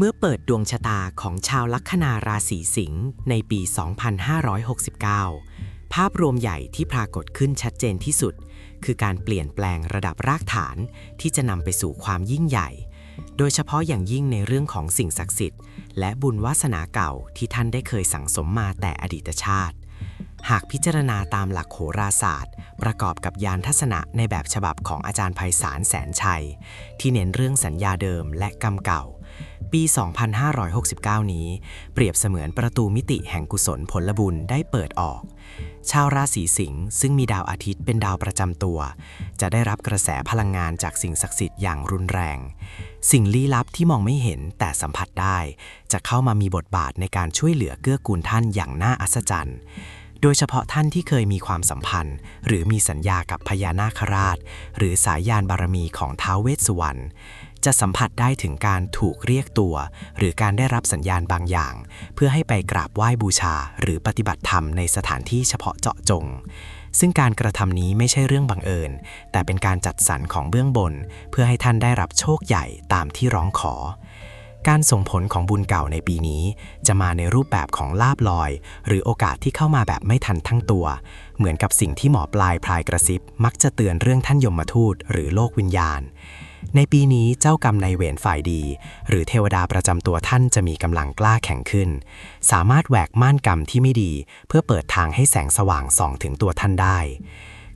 เมื่อเปิดดวงชะตาของชาวลัคนาราศีสิงห์ในปี 2569 ภาพรวมใหญ่ที่ปรากฏขึ้นชัดเจนที่สุด คือการเปลี่ยนแปลงระดับรากฐานที่จะนำไปสู่ความยิ่งใหญ่ โดยเฉพาะอย่างยิ่งในเรื่องของสิ่งศักดิ์สิทธิ์ และบุญวาสนาเก่าที่ท่านได้เคยสั่งสมมาแต่อดีตชาติ หากพิจารณาตามหลักโหราศาสตร์ ประกอบกับยานทัศนะในแบบฉบับของอาจารย์ไพศาลแสนชัย ที่เน้นเรื่องสัญญาเดิมและกรรมเก่า ปี 2569 นี้ เปรียบเสมือนประตูมิติแห่งกุศลผลบุญได้เปิดออก ชาวราศีสิงห์ซึ่งมีดาวอาทิตย์เป็นดาวประจำตัว จะได้รับกระแสพลังงานจากสิ่งศักดิ์สิทธิ์อย่างรุนแรง สิ่งลี้ลับที่มองไม่เห็นแต่สัมผัสได้ จะเข้ามามีบทบาทในการช่วยเหลือเกื้อกูลท่านอย่างน่าอัศจรรย์โดยเฉพาะท่านที่เคยมีความสัมพันธ์ หรือมีสัญญากับพญานาคราช หรือสายยานบารมีของท้าวเวสสุวรรณ จะสัมผัสได้ถึงการถูกเรียกตัว หรือการได้รับสัญญาณบางอย่าง เพื่อให้ไปกราบไหว้บูชา หรือปฏิบัติธรรมในสถานที่เฉพาะเจาะจง ซึ่งการกระทำนี้ไม่ใช่เรื่องบังเอิญ แต่เป็นการจัดสรรของเบื้องบน เพื่อให้ท่านได้รับโชคใหญ่ตามที่ร้องขอการส่งผลของบุญเก่าในปีนี้ จะมาในรูปแบบของลาบลอย หรือโอกาสที่เข้ามาแบบไม่ทันทั้งตัว เหมือนกับสิ่งที่หมอปลายพลายกระซิบ มักจะเตือนเรื่องท่านยมทูตหรือโลกวิญญาณ ในปีนี้เจ้ากรรมนายเวรฝ่ายดี หรือเทวดาประจำตัวท่านจะมีกำลังกล้าแข็งขึ้น สามารถแหวกม่านกรรมที่ไม่ดี เพื่อเปิดทางให้แสงสว่างส่องถึงตัวท่านได้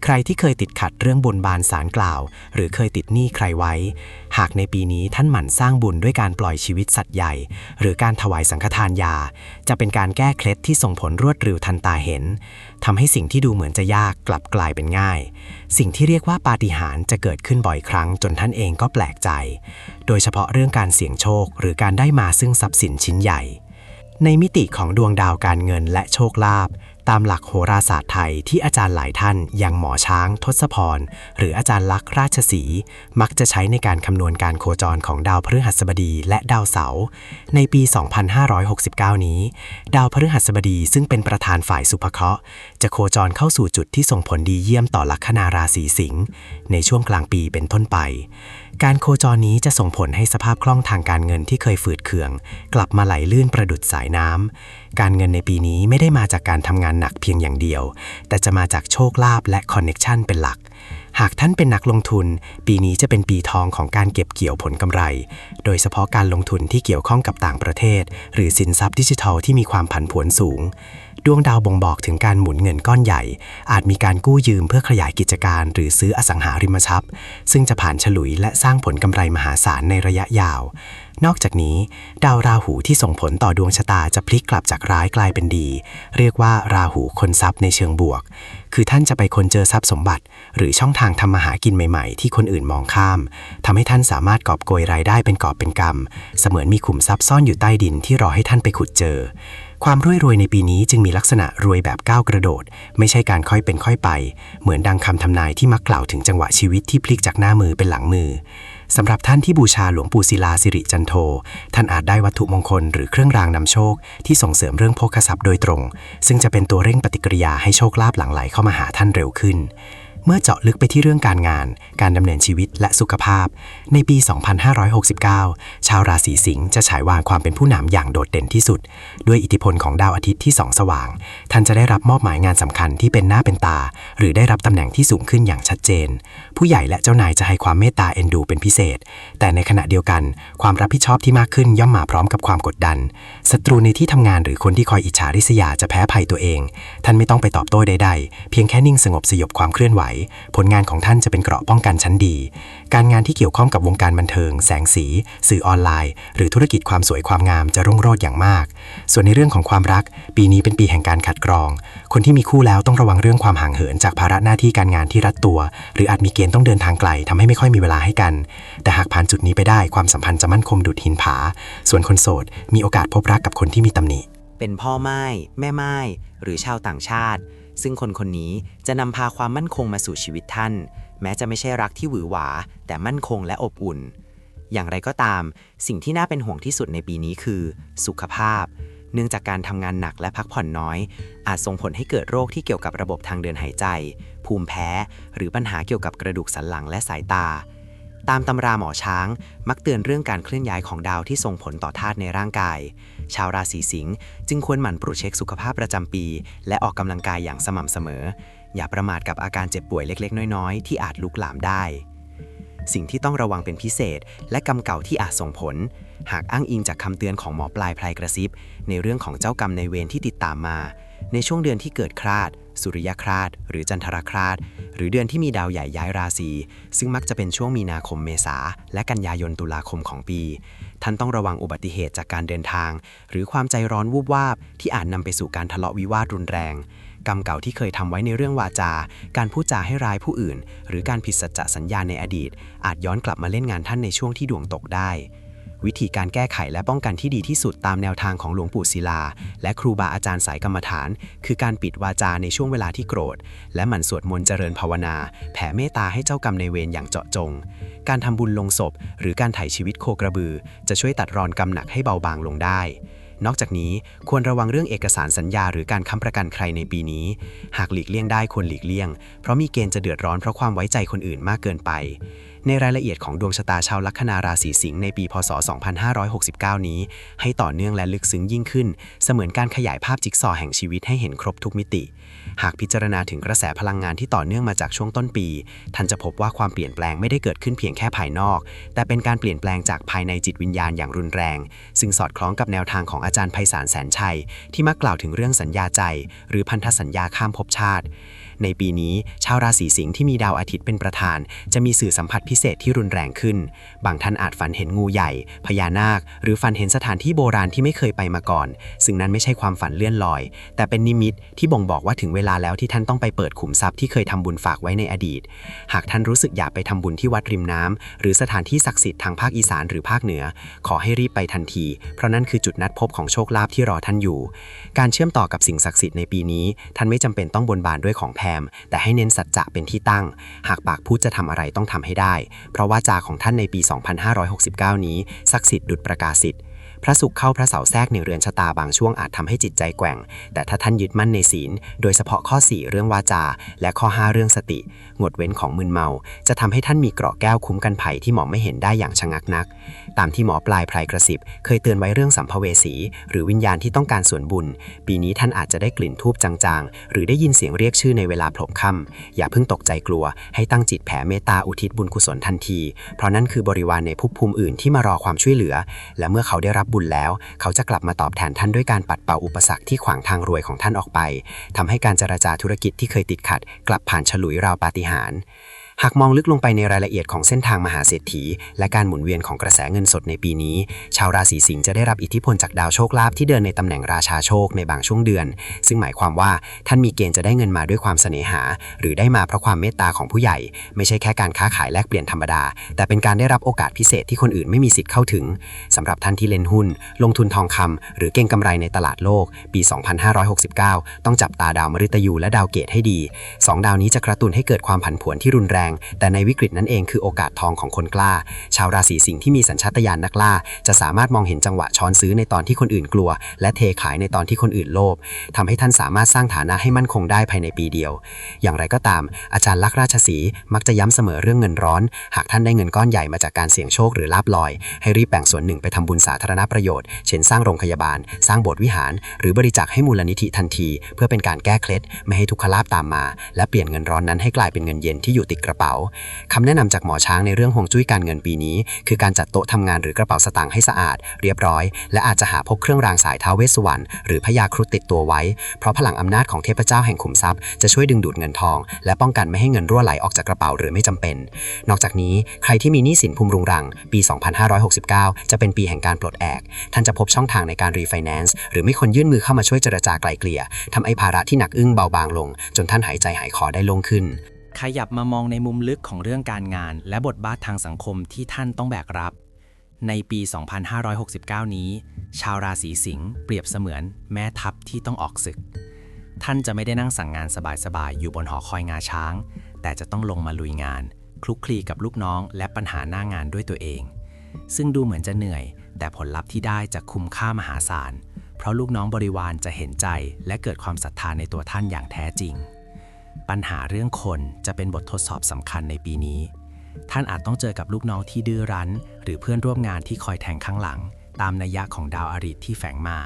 ใครที่เคยติดขัดเรื่องบนบานสารกล่าว หรือเคยติดหนี้ใครไว้ หากในปีนี้ท่านหมั่นสร้างบุญด้วยการปล่อยชีวิตสัตว์ใหญ่ หรือการถวายสังฆทานยา จะเป็นการแก้เคล็ดที่ส่งผลรวดเร็วทันตาเห็นทำให้สิ่งที่ดูเหมือนจะยากกลับกลายเป็นง่าย สิ่งที่เรียกว่าปาฏิหาริย์จะเกิดขึ้นบ่อยครั้ง จนท่านเองก็แปลกใจ โดยเฉพาะเรื่องการเสี่ยงโชค หรือการได้มาซึ่งทรัพย์สินชิ้นใหญ่ในมิติของดวงดาวการเงินและโชคลาภ ตามหลักโหราศาสตร์ไทยที่อาจารย์หลายท่าน อย่างหมอช้าง ทศพร หรืออาจารย์ลักษณ์ราชสี มักจะใช้ในการคำนวณการโคจรของดาวพฤหัสบดีและดาวเสาร์ในปี 2569 นี้ ดาวพฤหัสบดีซึ่งเป็นประธานฝ่ายสุภเคราะห์ จะโคจรเข้าสู่จุดที่ส่งผลดีเยี่ยมต่อลัคนาราศีสิงห์ในช่วงกลางปีเป็นต้นไป การโคจรนี้จะส่งผลให้สภาพคล่องทางการเงินที่เคยฝืดเคือง กลับมาไหลลื่นประดุดสายน้ำ การเงินในปีนี้ไม่ได้มาจากการทำงานหนักเพียงอย่างเดียว แต่จะมาจากโชคลาภและคอนเน็ชันเป็นหลัก หากท่านเป็นนักลงทุน ปีนี้จะเป็นปีทองของการเก็บเกี่ยวผลกำไร โดยเฉพาะการลงทุนที่เกี่ยวข้องกับต่างประเทศ หรือสินทรัพย์ดิจิทัลที่มีความผันผวนสูง ดวงดาวบ่งบอกถึงการหมุนเงินก้อนใหญ่ อาจมีการกู้ยืมเพื่อขยายกิจการ หรือซื้ออสังหาริมทรัพย์ ซึ่งจะผ่านฉลุยและสร้างผลกำไรมหาศาลในระยะยาว นอกจากนี้ ดาวราหูที่ส่งผลต่อดวงชะตาจะพลิกกลับจากร้ายกลายเป็นดี เรียกว่าราหูคนทรัพย์ในเชิงบวก คือท่านจะไปคนเจอทรัพย์สมบัติ หรือช่องทางทำมาหากินใหม่ๆ ที่คนอื่นมองข้ามทำให้ท่านสามารถกอบโกยรายได้เป็นกอบเป็นกำเสมือนมีขุมทรัพย์ซ่อนอยู่ใต้ดินที่รอให้ท่านไปขุดเจอ ความรวยรวยในปีนี้จึงมีลักษณะรวยแบบก้าวกระโดด ไม่ใช่การค่อยเป็นค่อยไป เหมือนดังคำทำนายที่มักกล่าวถึงจังหวะชีวิตที่พลิกจากหน้ามือเป็นหลังมือสำหรับท่านที่บูชาหลวงปู่ศิลาสิริจันโท ท่านอาจได้วัตถุมงคลหรือเครื่องรางนำโชค ที่ส่งเสริมเรื่องโภคทรัพย์โดยตรง ซึ่งจะเป็นตัวเร่งปฏิกิริยาให้โชคลาภหลั่งไหลเข้ามาหาท่านเร็วขึ้น เมื่อเจาะลึกไปที่เรื่องการงาน การดำเนินชีวิตและสุขภาพ ในปี 2569 ชาวราศีสิงห์จะฉายวางความเป็นผู้นำอย่างโดดเด่นที่สุด ด้วยอิทธิพลของดาวอาทิตย์ที่ส่องสว่าง ท่านจะได้รับมอบหมายงานสำคัญที่เป็นหน้าเป็นตา หรือได้รับตำแหน่งที่สูงขึ้นอย่างชัดเจน ผู้ใหญ่และเจ้านายจะให้ความเมตตาเอ็นดูเป็นพิเศษ แต่ในขณะเดียวกัน ความรับผิดชอบที่มากขึ้นย่อมมาพร้อมกับความกดดันศัตรูในที่ทำงานหรือคนที่คอยอิจฉาริษยาจะแพ้ภัยตัวเอง ท่านไม่ต้องไปตอบโต้ใด ๆ เพียงแค่นิ่งสงบสยบความเคลื่อนไหวผลงานของท่านจะเป็นเกราะป้องกันชั้นดี การงานที่เกี่ยวข้องกับวงการบันเทิง แสงสี สื่อออนไลน์ หรือธุรกิจความสวยความงามจะรุ่งโรจน์อย่างมาก ส่วนในเรื่องของความรัก ปีนี้เป็นปีแห่งการขัดกรอง คนที่มีคู่แล้วต้องระวังเรื่องความห่างเหินจากภาระหน้าที่การงานที่รัดตัว หรืออาจมีเกณฑ์ต้องเดินทางไกลทำให้ไม่ค่อยมีเวลาให้กัน แต่หากผ่านจุดนี้ไปได้ความสัมพันธ์จะมั่นคงดุดหินผา ส่วนคนโสดมีโอกาสพบรักกับคนที่มีตำหนิ เป็นพ่อไม้แม่ไม้หรือชาวต่างชาติ ซึ่งคนคนนี้จะนำพาความมั่นคงมาสู่ชีวิตท่าน แม้จะไม่ใช่รักที่หวือหวา แต่มั่นคงและอบอุ่น อย่างไรก็ตาม สิ่งที่น่าเป็นห่วงที่สุดในปีนี้คือ สุขภาพ เนื่องจากการทำงานหนักและพักผ่อนน้อย อาจส่งผลให้เกิดโรคที่เกี่ยวกับระบบทางเดินหายใจ ภูมิแพ้ หรือปัญหาเกี่ยวกับกระดูกสันหลังและสายตา ตามตำราหมอช้าง มักเตือนเรื่องการเคลื่อนย้ายของดาวที่ส่งผลต่อธาตุในร่างกาย ชาวราศีสิงห์จึงควรหมั่นตรวจเช็คสุขภาพประจำปี และออกกำลังกายอย่างสม่ำเสมอ อย่าประมาทกับอาการเจ็บป่วยเล็ก ๆ น้อยๆ ที่อาจลุกลามได้ สิ่งที่ต้องระวังเป็นพิเศษ และกรรมเก่าที่อาจส่งผล หากอ้างอิงจากคำเตือนของหมอปลายพลายกระซิบในเรื่องของเจ้ากรรมในเวรที่ติดตามมา ในช่วงเดือนที่เกิดคราดสุริยคราดหรือจันทรคราดหรือเดือนที่มีดาวใหญ่ย้ายราศีซึ่งมักจะเป็นช่วงมีนาคมเมษาและกันยายนตุลาคมของปี ท่านต้องระวังอุบัติเหตุจากการเดินทาง หรือความใจร้อนวูบวาบ ที่อาจนำไปสู่การทะเลาะวิวาทรุนแรง กรรมเก่าที่เคยทำไว้ในเรื่องวาจา การพูดจาให้ร้ายผู้อื่น หรือการผิดสัจจะสัญญาในอดีต อาจย้อนกลับมาเล่นงานท่านในช่วงที่ดวงตกได้ วิธีการแก้ไขและป้องกันที่ดีที่สุดตามแนวทางของหลวงปู่ศิลา และครูบาอาจารย์สายกรรมฐาน คือการปิดวาจาในช่วงเวลาที่โกรธ และหมั่นสวดมนต์เจริญภาวนา แผ่เมตตาให้เจ้ากรรมในเวรอย่างเจาะจง การทำบุญลงศพ หรือการไถ่ชีวิตโคกระบือ จะช่วยตัดรอนกรรมหนักให้เบาบางลงได้นอกจากนี้ควรระวังเรื่องเอกสารสัญญาหรือการค้ำประกันใครในปีนี้ หากหลีกเลี่ยงได้ควรหลีกเลี่ยง เพราะมีเกณฑ์จะเดือดร้อนเพราะความไว้ใจคนอื่นมากเกินไป ในรายละเอียดของดวงชะตาชาวลัคนาราศีสิงห์ในปีพศ 2569 นี้ ให้ต่อเนื่องและลึกซึ้งยิ่งขึ้น เสมือนการขยายภาพจิ๊กซอแห่งชีวิตให้เห็นครบทุกมิติ หากพิจารณาถึงกระแสพลังงานที่ต่อเนื่องมาจากช่วงต้นปี ท่านจะพบว่าความเปลี่ยนแปลงไม่ได้เกิดขึ้นเพียงแค่ภายนอก แต่เป็นการเปลี่ยนแปลงจากภายในจิตวิญญาณอย่างรุนแรง ซึ่งสอดคล้องกับแนวทางของอาจารย์ไพศาลแสนชัย ที่มักกล่าวถึงเรื่องสัญญาใจ หรือพันธสัญญาข้ามภพชาติ ในปีนี้ชาวราศีสิงห์ที่มีดาวอาทิตย์เป็นประธาน จะมีสื่อสัมผัสพิเศษที่รุนแรงขึ้น บางท่านอาจฝันเห็นงูใหญ่ พญานาค หรือฝันเห็นสถานที่โบราณที่ไม่เคยไปมาก่อน ซึ่งนั้นไม่ใช่ความฝันเลื่อนลอย แต่เป็นนิมิตที่บ่งบอกว่าถึงเวลาแล้วที่ท่านต้องไปเปิดขุมทรัพย์ที่เคยทำบุญฝากไว้ในอดีต หากท่านรู้สึกอยากไปทำบุญที่วัดริมน้ำหรือสถานที่ศักดิ์สิทธิ์ทางภาคอีสานหรือภาคเหนือ ขอให้รีบไปทันที เพราะนั่นคือจุดนัดพบของโชคลาภที่รอท่านอยู่ การเชื่อมต่อกับสิ่งศักดิ์สิทธิ์ในปีนี้ ท่านไม่จำเป็นต้องบนบานด้วยของแพม แต่ให้เน้นสัจจะเป็นที่ตั้ง หากปากพูดจะทำอะไรต้องทำให้ได้ เพราะว่าจาของท่านในปี 2569 นี้ศักดิ์สิทธิ์ดุดประกาศสิทธิ์ พระศุกร์เข้าพระเสาแทรกในเรือนชะตาบางช่วงอาจทำให้จิตใจแกว่ง แต่ถ้าท่านยึดมั่นในศีล โดยเฉพาะข้อ 4 เรื่องวาจา และข้อ 5 เรื่องสติ งดเว้นของมึนเมา จะทำให้ท่านมีเกราะแก้วคุ้มกันภัยที่หมอไม่เห็นได้อย่างชะงักนัก ตามที่หมอปลายไพรกระสิบ เคยเตือนไว้เรื่องสัมภเวสี หรือวิญญาณที่ต้องการส่วนบุญ ปีนี้ท่านอาจจะได้กลิ่นทูบจางๆ หรือได้ยินเสียงเรียกชื่อในเวลาพลบค่ำอย่าเพิ่งตกใจกลัว ให้ตั้งจิตแผ่เมตตาอุทิศบุญกุศลทันที เพราะนั่นคือบริวารในภพภูมิอื่นที่มารอความช่วยเหลือ และเมื่อเขาได้รับบุญแล้ว เขาจะกลับมาตอบแทนท่านด้วยการปัดเป่าอุปสรรคที่ขวางทางรวยของท่านออกไปทำให้การเจรจาธุรกิจที่เคยติดขัด กลับผ่านฉลุยราวปาฏิหาริย์ หากมองลึกลงไปในรายละเอียดของเส้นทางมหาเศรษฐี และการหมุนเวียนของกระแสเงินสดในปีนี้ ชาวราศีสิงห์จะได้รับอิทธิพลจากดาวโชคลาภที่เดินในตำแหน่งราชาโชคในบางช่วงเดือน ซึ่งหมายความว่าท่านมีเกณฑ์จะได้เงินมาด้วยความเสน่หา หรือได้มาเพราะความเมตตาของผู้ใหญ่ ไม่ใช่แค่การค้าขายแลกเปลี่ยนธรรมดา แต่เป็นการได้รับโอกาสพิเศษที่คนอื่นไม่มีสิทธิ์เข้าถึงสำหรับท่านที่เล่นหุ้น ลงทุนทองคำหรือเก็งกำไรในตลาดโลก ปี 2569 ต้องจับตาดาวมฤตยูและดาวเกตให้ดีสองดาวนี้จะกระตุ้นให้เกิดความผันผวนที่รุนแรงแต่ในวิกฤตนั่นเองคือโอกาสทองของคนกล้า ชาวราศีสิงห์ที่มีสัญชาตญาณนักล่า จะสามารถมองเห็นจังหวะช้อนซื้อในตอนที่คนอื่นกลัว และเทขายในตอนที่คนอื่นโลภทำให้ท่านสามารถสร้างฐานะให้มั่นคงได้ภายในปีเดียว อย่างไรก็ตาม อาจารย์ลักษ์ราชสีมักจะย้ำเสมอเรื่องเงินร้อน หากท่านได้เงินก้อนใหญ่มาจากการเสี่ยงโชคหรือลาบลอย ให้รีบแบ่งส่วนหนึ่งไปทำบุญสาธารณประโยชน์ เช่นสร้างโรงพยาบาล สร้างโบสถ์วิหาร หรือบริจาคให้มูลนิธิทันที เพื่อเป็นการแก้เคล็ดไม่ให้ทุกขลาภตามมา และเปลี่ยนเงินร้อนนั้นให้กลายเป็นเงินเย็นที่อยู่ติดกระเป๋าคำแนะนำจากหมอช้างในเรื่องฮวงจุ้ยการเงินปีนี้ คือการจัดโต๊ะทำงานหรือกระเป๋าสตางค์ให้สะอาด เรียบร้อย และอาจจะหาพกเครื่องรางสายท้าเวสวรรณหรือพญาครุฑติดตัวไว้ เพราะพลังอำนาจของเทพเจ้าแห่งขุมทรัพย์จะช่วยดึงดูดเงินทอง และป้องกันไม่ให้เงินรั่วไหลออกจากกระเป๋าหรือไม่จำเป็น นอกจากนี้ใครที่มีหนี้สินภูมิรุงรัง ปี 2569 จะเป็นปีแห่งการปลดแอก ท่านจะพบช่องทางในการรีไฟแนนซ์หรือมีคนยื่นมือเข้ามาช่วยเจรจาไกลเกลี่ยทำให้ภาระที่หนักอึ้งเบาบางลง จนท่านหายใจหายคอได้โล่งขึ้น ขยับมามองในมุมลึกของเรื่องการงาน และบทบาททางสังคมที่ท่านต้องแบกรับ ในปี 2569 นี้ ชาวราศีสิงห์เปรียบเสมือนแม่ทัพที่ต้องออกศึก ท่านจะไม่ได้นั่งสั่งงานสบายๆ อยู่บนหอคอยงาช้าง แต่จะต้องลงมาลุยงาน คลุกคลีกับลูกน้อง และปัญหาหน้างานด้วยตัวเอง ซึ่งดูเหมือนจะเหนื่อย แต่ผลลัพธ์ที่ได้จะคุ้มค่ามหาศาล เพราะลูกน้องบริวารจะเห็นใจ และเกิดความศรัทธาในตัวท่านอย่างแท้จริง ปัญหาเรื่องคนจะเป็นบททดสอบสำคัญในปีนี้ ท่านอาจต้องเจอกับลูกน้องที่ดื้อรั้น หรือเพื่อนร่วมงานที่คอยแทงข้างหลัง ตามนัยยะของดาวอาริตที่แฝงมา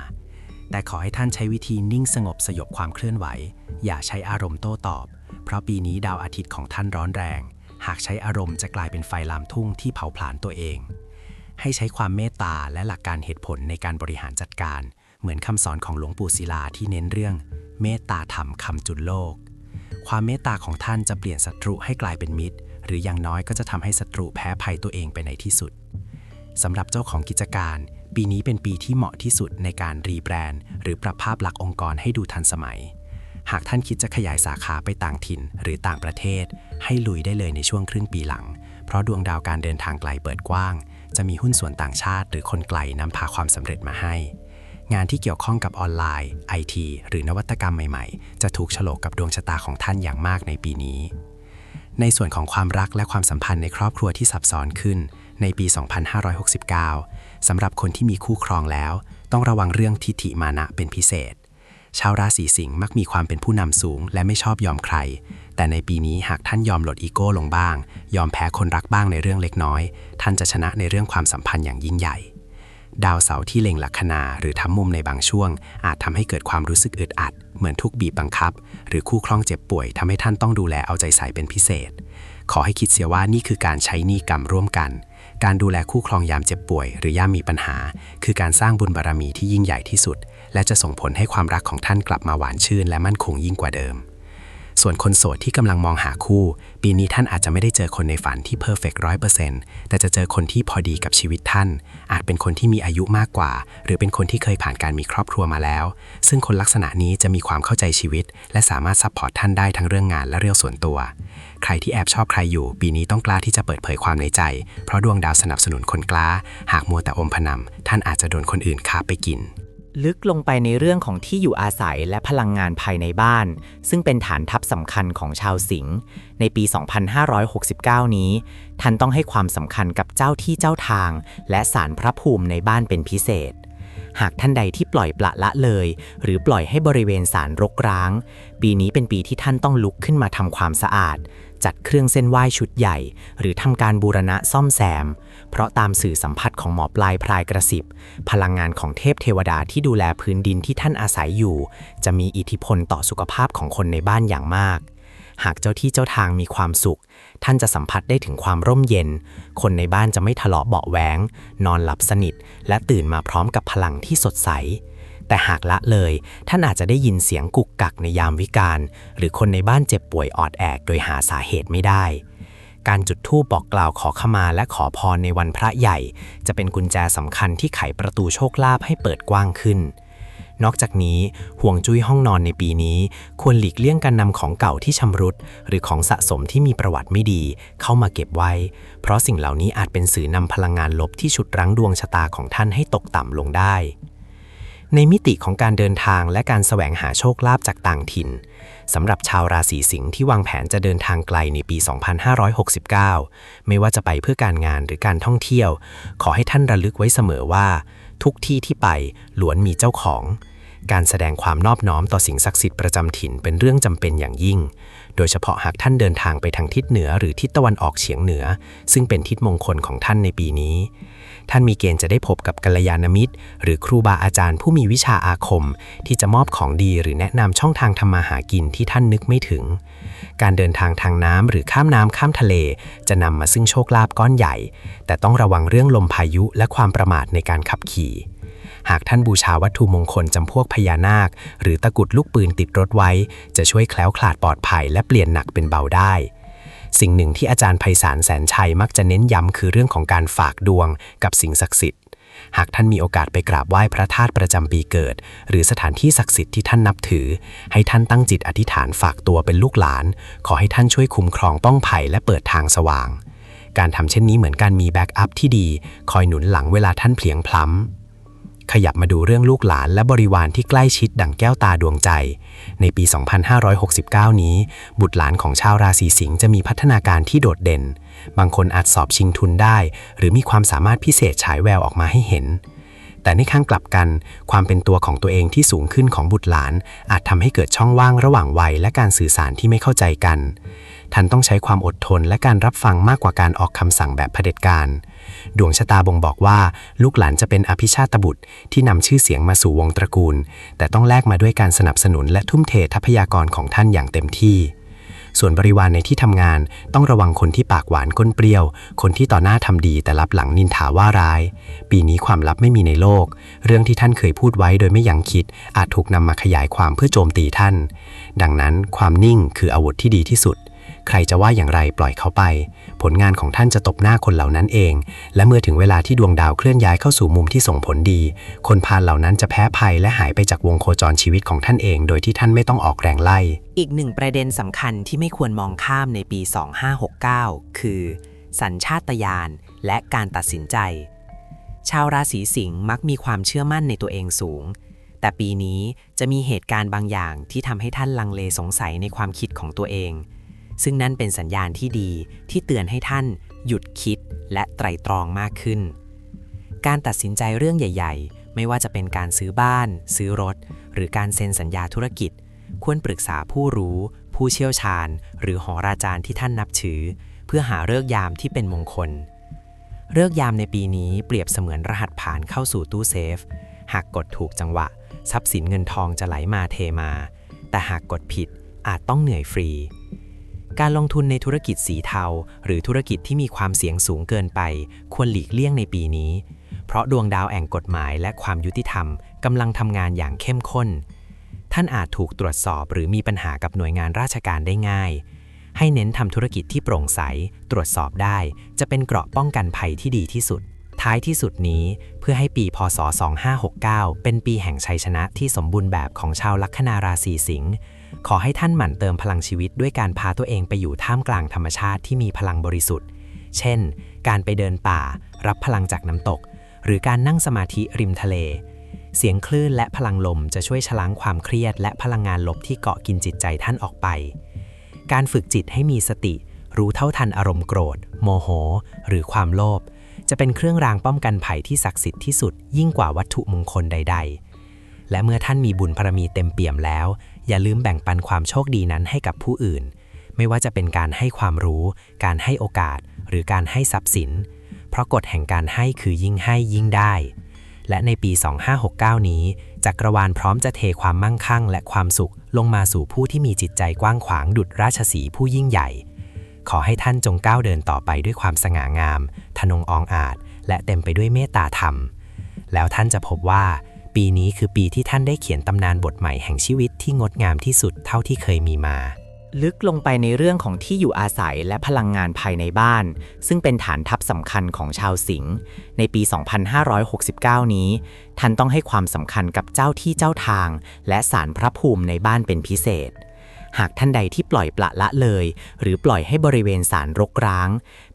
แต่ขอให้ท่านใช้วิธีนิ่งสงบสยบความเคลื่อนไหว อย่าใช้อารมณ์โต้ตอบ เพราะปีนี้ดาวอาทิตย์ของท่านร้อนแรง หากใช้อารมณ์จะกลายเป็นไฟลามทุ่งที่เผาผลาญตัวเอง ให้ใช้ความเมตตาและหลักการเหตุผลในการบริหารจัดการ เหมือนคำสอนของหลวงปู่ศิลาที่เน้นเรื่อง เมตตาธรรมคำจุลโลก ความเมตตาของท่านจะเปลี่ยนศัตรูให้กลายเป็นมิตร หรืออย่างน้อยก็จะทำให้ศัตรูแพ้ภัยตัวเองไปในที่สุดสำหรับเจ้าของกิจการ ปีนี้เป็นปีที่เหมาะที่สุดในการรีแบรนด์ หรือปรับภาพลักษณ์องค์กรให้ดูทันสมัย หากท่านคิดจะขยายสาขาไปต่างถิ่นหรือต่างประเทศ ให้ลุยได้เลยในช่วงครึ่งปีหลัง เพราะดวงดาวการเดินทางไกลเปิดกว้าง จะมีหุ้นส่วนต่างชาติ หรือคนไกลนำพาความสำเร็จมาให้ งานที่เกี่ยวข้องกับออนไลน์ไอทีหรือนวัตกรรมใหม่ๆ จะถูกฉลกกับดวงชะตาของท่านอย่างมากในปีนี้ ในส่วนของความรักและความสัมพันธ์ในครอบครัวที่ซับซ้อนขึ้นในปี 2569 สำหรับคนที่มีคู่ครองแล้ว ต้องระวังเรื่องทิฐิมานะเป็นพิเศษ ชาวราศีสิงห์มักมีความเป็นผู้นำสูง และไม่ชอบยอมใคร แต่ในปีนี้หากท่านยอมลดอีโก้ลงบ้าง ยอมแพ้คนรักบ้างในเรื่องเล็กน้อย ท่านจะชนะในเรื่องความสัมพันธ์อย่างยิ่งใหญ่ ดาวเสาร์ที่เล็งลัคนาหรือทำมุมในบางช่วง อาจทำให้เกิดความรู้สึกอึดอัด เหมือนทุกบีบบังคับ หรือคู่ครองเจ็บป่วยทำให้ท่านต้องดูแลเอาใจใส่เป็นพิเศษ ขอให้คิดเสียว่านี่คือการใช้หนี้กรรมร่วมกัน การดูแลคู่ครองยามเจ็บป่วย หรือยามมีปัญหา คือการสร้างบุญบารมีที่ยิ่งใหญ่ที่สุด และจะส่งผลให้ความรักของท่านกลับมาหวานชื่น และมั่นคงยิ่งกว่าเดิม ส่วนคนโสดที่กำลังมองหาคู่ ปีนี้ท่านอาจจะไม่ได้เจอคนในฝันที่เพอร์เฟกต์ร้อยเปอร์เซ็นต์แต่จะเจอคนที่พอดีกับชีวิตท่าน อาจเป็นคนที่มีอายุมากกว่า หรือเป็นคนที่เคยผ่านการมีครอบครัวมาแล้ว ซึ่งคนลักษณะนี้จะมีความเข้าใจชีวิต และสามารถซัพพอร์ตท่านได้ทั้งเรื่องงานและเรื่องส่วนตัว ใครที่แอบชอบใครอยู่ ปีนี้ต้องกล้าที่จะเปิดเผยความในใจ เพราะดวงดาวสนับสนุนคนกล้า หากมัวแต่อมพนำท่านอาจจะโดนคนอื่นคาไปกิน ลึกลงไปในเรื่องของที่อยู่อาศัยและพลังงานภายในบ้าน ซึ่งเป็นฐานทัพสำคัญของชาวสิงห์ในปี 2569 นี้ ท่านต้องให้ความสำคัญกับเจ้าที่เจ้าทาง และสารพระภูมิในบ้านเป็นพิเศษ หากท่านใดที่ปล่อยปละละเลย หรือปล่อยให้บริเวณสารรกร้าง ปีนี้เป็นปีที่ท่านต้องลุกขึ้นมาทำความสะอาด จัดเครื่องเส้นไหว้ชุดใหญ่ หรือทำการบูรณะซ่อมแซม เพราะตามสื่อสัมผัสของหมอปลายพรายกระสิบ พลังงานของเทพเทวดาที่ดูแลพื้นดินที่ท่านอาศัยอยู่ จะมีอิทธิพลต่อสุขภาพของคนในบ้านอย่างมาก หากเจ้าที่เจ้าทางมีความสุข ท่านจะสัมผัสได้ถึงความร่มเย็น คนในบ้านจะไม่ทะเลาะเบาะแว้งนอนหลับสนิท และตื่นมาพร้อมกับพลังที่สดใสแต่หากละเลย ท่านอาจจะได้ยินเสียงกุกกักในยามวิกาลหรือคนในบ้านเจ็บป่วยออดแอกโดยหาสาเหตุไม่ได้ การจุดธูปบอกกล่าวขอขมาและขอพรในวันพระใหญ่ จะเป็นกุญแจสำคัญที่ไขประตูโชคลาภให้เปิดกว้างขึ้น นอกจากนี้ห่วงจุ้ยห้องนอนในปีนี้ ควรหลีกเลี่ยงการนำของเก่าที่ชำรุด หรือของสะสมที่มีประวัติไม่ดี เข้ามาเก็บไว้ เพราะสิ่งเหล่านี้อาจเป็นสื่อนำพลังงานลบที่ฉุดรั้งดวงชะตาของท่านให้ตกต่ำลงได้ในมิติของการเดินทางและการแสวงหาโชคลาภจากต่างถิ่น สำหรับชาวราศีสิงห์ที่วางแผนจะเดินทางไกลในปี 2569 ไม่ว่าจะไปเพื่อการงานหรือการท่องเที่ยว ขอให้ท่านระลึกไว้เสมอว่า ทุกที่ที่ไปล้วนมีเจ้าของ การแสดงความนอบน้อมต่อสิ่งศักดิ์สิทธิ์ประจำถิ่นเป็นเรื่องจำเป็นอย่างยิ่ง โดยเฉพาะหากท่านเดินทางไปทางทิศเหนือหรือทิศตะวันออกเฉียงเหนือ ซึ่งเป็นทิศมงคลของท่านในปีนี้ ท่านมีเกณฑ์จะได้พบกับกัลยาณมิตร หรือครูบาอาจารย์ผู้มีวิชาอาคม ที่จะมอบของดีหรือแนะนำช่องทางทำมาหากินที่ท่านนึกไม่ถึง การเดินทางทางน้ำหรือข้ามน้ำข้ามทะเล จะนำมาซึ่งโชคลาภก้อนใหญ่ แต่ต้องระวังเรื่องลมพายุและความประมาทในการขับขี่หากท่านบูชาวัตถุมงคลจำพวกพญานาค หรือตะกุดลูกปืนติดรถไว้ จะช่วยแคล้วคลาดปลอดภัยและเปลี่ยนหนักเป็นเบาได้ สิ่งหนึ่งที่อาจารย์ไพศาลแสนชัยมักจะเน้นย้ำคือเรื่องของการฝากดวงกับสิ่งศักดิ์สิทธิ์ หากท่านมีโอกาสไปกราบไหว้พระธาตุประจำปีเกิด หรือสถานที่ศักดิ์สิทธิ์ที่ท่านนับถือ ให้ท่านตั้งจิตอธิษฐานฝากตัวเป็นลูกหลาน ขอให้ท่านช่วยคุ้มครองป้องภัยและเปิดทางสว่าง การทำเช่นนี้เหมือนการมีแบ็กอัพที่ดี คอยหนุนหลังเวลาท่านเพลียงพล้ำ ขยับมาดูเรื่องลูกหลานและบริวารที่ใกล้ชิดดั่งแก้วตาดวงใจ ในปี 2569 นี้ บุตรหลานของชาวราศีสิงห์จะมีพัฒนาการที่โดดเด่น บางคนอาจสอบชิงทุนได้ หรือมีความสามารถพิเศษฉายแววออกมาให้เห็น แต่ในข้างกลับกัน ความเป็นตัวของตัวเองที่สูงขึ้นของบุตรหลาน อาจทำให้เกิดช่องว่างระหว่างวัยและการสื่อสารที่ไม่เข้าใจกัน ท่านต้องใช้ความอดทนและการรับฟังมากกว่าการออกคำสั่งแบบเผด็จการ ดวงชะตาบ่งบอกว่า ลูกหลานจะเป็นอภิชาตบุตรที่นำชื่อเสียงมาสู่วงตระกูล แต่ต้องแลกมาด้วยการสนับสนุนและทุ่มเททรัพยากรของท่านอย่างเต็มที่ส่วนบริวารในที่ทำงานต้องระวังคนที่ปากหวานก้นเปรี้ยว คนที่ต่อหน้าทำดีแต่รับหลังนินทาว่าร้าย ปีนี้ความลับไม่มีในโลก เรื่องที่ท่านเคยพูดไว้โดยไม่ยั้งคิด อาจถูกนำมาขยายความเพื่อโจมตีท่าน ดังนั้นความนิ่งคืออาวุธที่ดีที่สุด ใครจะว่าอย่างไรปล่อยเขาไป ผลงานของท่านจะตบหน้าคนเหล่านั้นเอง และเมื่อถึงเวลาที่ดวงดาวเคลื่อนย้ายเข้าสู่มุมที่ส่งผลดี คนพาลเหล่านั้นจะแพ้ภัยและหายไปจากวงโคจรชีวิตของท่านเอง โดยที่ท่านไม่ต้องออกแรงไล่ อีกหนึ่งประเด็นสำคัญที่ไม่ควรมองข้ามในปี 2569 คือ สัญชาตญาณและการตัดสินใจ ชาวราศีสิงห์มักมีความเชื่อมั่นในตัวเองสูงแต่ปีนี้จะมีเหตุการณ์บางอย่างที่ทำให้ท่านลังเลสงสัยในความคิดของตัวเอง ซึ่งนั่นเป็นสัญญาณที่ดีที่เตือนให้ท่านหยุดคิดและไตรตรองมากขึ้น การตัดสินใจเรื่องใหญ่ ๆ ไม่ว่าจะเป็นการซื้อบ้าน ซื้อรถ หรือการเซ็นสัญญาธุรกิจ ควรปรึกษาผู้รู้ ผู้เชี่ยวชาญ หรือหอราจารย์ที่ท่านนับถือ เพื่อหาเลิกยามที่เป็นมงคลเลิกยามในปีนี้เปรียบเสมือนรหัสผ่านเข้าสู่ตู้เซฟ หากกดถูกจังหวะ ทรัพย์สินเงินทองจะไหลมาเทมา แต่หากกดผิดอาจต้องเหนื่อยฟรี การลงทุนในธุรกิจสีเทา หรือธุรกิจที่มีความเสี่ยงสูงเกินไป ควรหลีกเลี่ยงในปีนี้ เพราะดวงดาวแห่งกฎหมายและความยุติธรรมกำลังทำงานอย่างเข้มข้น ท่านอาจถูกตรวจสอบหรือมีปัญหากับหน่วยงานราชการได้ง่าย ให้เน้นทำธุรกิจที่โปร่งใส ตรวจสอบได้ จะเป็นเกราะป้องกันภัยที่ดีที่สุด ท้ายที่สุดนี้เพื่อให้ปีพศ 2569 เป็นปีแห่งชัยชนะที่สมบูรณ์แบบของชาวลัคนาราศีสิงห์ ขอให้ท่านหมั่นเติมพลังชีวิตด้วยการพาตัวเองไปอยู่ท่ามกลางธรรมชาติที่มีพลังบริสุทธิ์ เช่น การไปเดินป่า รับพลังจากน้ำตก หรือการนั่งสมาธิริมทะเล เสียงคลื่นและพลังลมจะช่วยชะล้างความเครียด และพลังงานลบที่เกาะกินจิตใจท่านออกไป การฝึกจิตให้มีสติ รู้เท่าทันอารมณ์โกรธ โมโห หรือความโลภ จะเป็นเครื่องรางป้องกันภัยที่ศักดิ์สิทธิ์ที่สุดยิ่งกว่าวัตถุมงคลใด ๆ และเมื่อท่านมีบุญบารมีเต็มเปี่ยมแล้ว อย่าลืมแบ่งปันความโชคดีนั้นให้กับผู้อื่น ไม่ว่าจะเป็นการให้ความรู้ การให้โอกาส หรือการให้ทรัพย์สิน เพราะกฎแห่งการให้คือยิ่งให้ยิ่งได้ และในปี 2569 นี้ จักรวาลพร้อมจะเทความมั่งคั่ง และความสุขลงมาสู่ผู้ที่มีจิตใจกว้างขวางดุจราชสีผู้ยิ่งใหญ่ ขอให้ท่านจงก้าวเดินต่อไปด้วยความสง่างาม ทนงอองอาจ และเต็มไปด้วยเมตตาธรรม แล้วท่านจะพบว่า ปีนี้คือปีที่ท่านได้เขียนตำนานบทใหม่แห่งชีวิตที่งดงามที่สุดเท่าที่เคยมีมา ลึกลงไปในเรื่องของที่อยู่อาศัยและพลังงานภายในบ้าน ซึ่งเป็นฐานทัพสำคัญของชาวสิงห์ในปี 2569 นี้ ท่านต้องให้ความสำคัญกับเจ้าที่เจ้าทาง และสารพระภูมิในบ้านเป็นพิเศษหากท่านใดที่ปล่อยปละละเลย หรือปล่อยให้บริเวณสารรกร้าง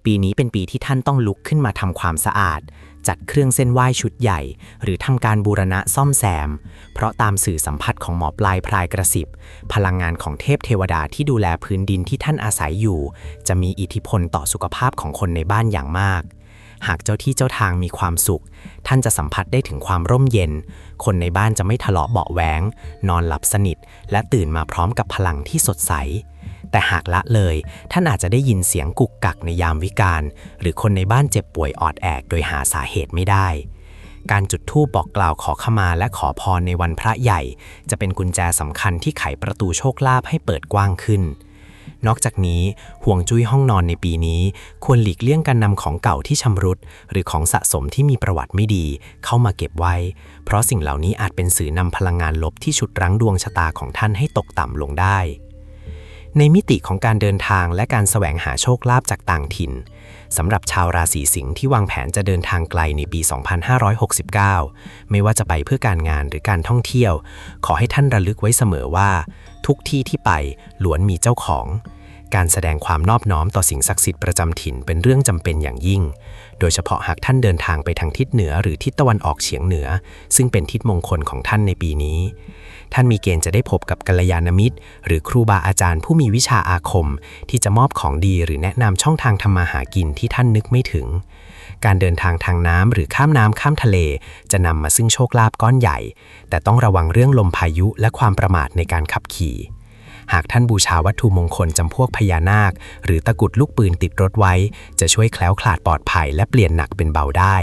ปีนี้เป็นปีที่ท่านต้องลุกขึ้นมาทำความสะอาด จัดเครื่องเส้นไหว้ชุดใหญ่ หรือทำการบูรณะซ่อมแซม เพราะตามสื่อสัมผัสของหมอปลายพรายกระสิบ พลังงานของเทพเทวดาที่ดูแลพื้นดินที่ท่านอาศัยอยู่ จะมีอิทธิพลต่อสุขภาพของคนในบ้านอย่างมาก หากเจ้าที่เจ้าทางมีความสุข ท่านจะสัมผัสได้ถึงความร่มเย็น คนในบ้านจะไม่ทะเลาะเบาะแว้งนอนหลับสนิท และตื่นมาพร้อมกับพลังที่สดใส แต่หากละเลย ท่านอาจจะได้ยินเสียงกุกกักในยามวิกาลหรือคนในบ้านเจ็บป่วยออดแอกโดยหาสาเหตุไม่ได้ การจุดธูปบอกกล่าวขอขมาและขอพรในวันพระใหญ่ จะเป็นกุญแจสำคัญที่ไขประตูโชคลาภให้เปิดกว้างขึ้นนอกจากนี้ห่วงจุ้ยห้องนอนในปีนี้ ควรหลีกเลี่ยงการนำของเก่าที่ชำรุด หรือของสะสมที่มีประวัติไม่ดี เข้ามาเก็บไว้ เพราะสิ่งเหล่านี้อาจเป็นสื่อนำพลังงานลบที่ฉุดรั้งดวงชะตาของท่านให้ตกต่ำลงได้ ในมิติของการเดินทางและการแสวงหาโชคลาภจากต่างถิ่นสำหรับชาวราศีสิงห์ที่วางแผนจะเดินทางไกลในปี 2569 ไม่ว่าจะไปเพื่อการงานหรือการท่องเที่ยว ขอให้ท่านระลึกไว้เสมอว่า ทุกที่ที่ไปล้วนมีเจ้าของ การแสดงความนอบน้อมต่อสิ่งศักดิ์สิทธิ์ประจำถิ่นเป็นเรื่องจำเป็นอย่างยิ่ง โดยเฉพาะหากท่านเดินทางไปทางทิศเหนือหรือทิศตะวันออกเฉียงเหนือ ซึ่งเป็นทิศมงคลของท่านในปีนี้ ท่านมีเกณฑ์จะได้พบกับกัลยาณมิตร หรือครูบาอาจารย์ผู้มีวิชาอาคม ที่จะมอบของดีหรือแนะนำช่องทางทำมาหากินที่ท่านนึกไม่ถึง การเดินทางทางน้ำหรือข้ามน้ำข้ามทะเล จะนำมาซึ่งโชคลาภก้อนใหญ่ แต่ต้องระวังเรื่องลมพายุและความประมาทในการขับขี่ หากท่านบูชาวัตถุมงคลจำพวกพญานาค หรือตะกุดลูกปืนติดรถไว้ จะช่วยแคล้วคลาดปลอดภัยและเปลี่ยนหนักเป็นเบาได้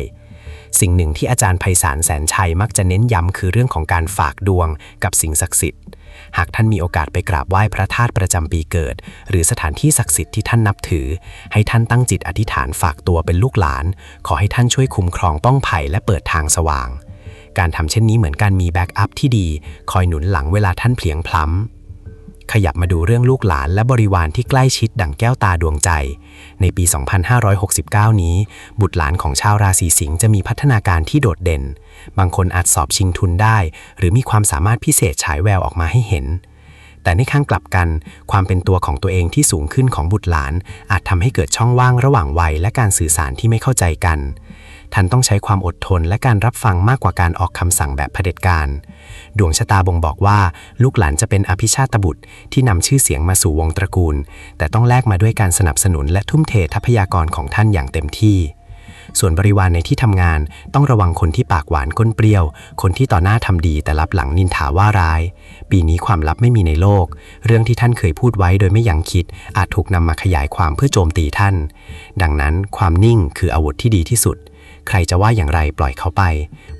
สิ่งหนึ่งที่อาจารย์ไพศาลแสนชัยมักจะเน้นย้ำคือเรื่องของการฝากดวงกับสิ่งศักดิ์สิทธิ์หากท่านมีโอกาสไปกราบไหว้พระธาตุประจำปีเกิด หรือสถานที่ศักดิ์สิทธิ์ที่ท่านนับถือ ให้ท่านตั้งจิตอธิษฐานฝากตัวเป็นลูกหลาน ขอให้ท่านช่วยคุ้มครองป้องภัยและเปิดทางสว่าง การทำเช่นนี้เหมือนการมีแบ็กอัพที่ดี คอยหนุนหลังเวลาท่านเพลียงพล้ำ ขยับมาดูเรื่องลูกหลานและบริวารที่ใกล้ชิดดั่งแก้วตาดวงใจ ในปี 2569 นี้ บุตรหลานของชาวราศีสิงห์จะมีพัฒนาการที่โดดเด่น บางคนอาจสอบชิงทุนได้ หรือมีความสามารถพิเศษฉายแววออกมาให้เห็น แต่ในข้างกลับกัน ความเป็นตัวของตัวเองที่สูงขึ้นของบุตรหลาน อาจทำให้เกิดช่องว่างระหว่างวัยและการสื่อสารที่ไม่เข้าใจกันท่านต้องใช้ความอดทนและการรับฟังมากกว่าการออกคำสั่งแบบเผด็จการ ดวงชะตาบ่งบอกว่า ลูกหลานจะเป็นอภิชาตบุตรที่นำชื่อเสียงมาสู่วงตระกูล แต่ต้องแลกมาด้วยการสนับสนุนและทุ่มเททรัพยากรของท่านอย่างเต็มที่ ส่วนบริวารในที่ทำงานต้องระวังคนที่ปากหวานก้นเปรี้ยว คนที่ต่อหน้าทำดีแต่รับหลังนินทาว่าร้าย ปีนี้ความลับไม่มีในโลก เรื่องที่ท่านเคยพูดไว้โดยไม่ยั้งคิด อาจถูกนำมาขยายความเพื่อโจมตีท่าน ดังนั้นความนิ่งคืออาวุธที่ดีที่สุด ใครจะว่าอย่างไรปล่อยเขาไป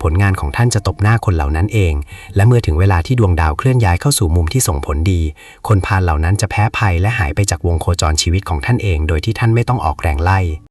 ผลงานของท่านจะตบหน้าคนเหล่านั้นเอง และเมื่อถึงเวลาที่ดวงดาวเคลื่อนย้ายเข้าสู่มุมที่ส่งผลดี คนพาลเหล่านั้นจะแพ้ภัยและหายไปจากวงโคจรชีวิตของท่านเอง โดยที่ท่านไม่ต้องออกแรงไล่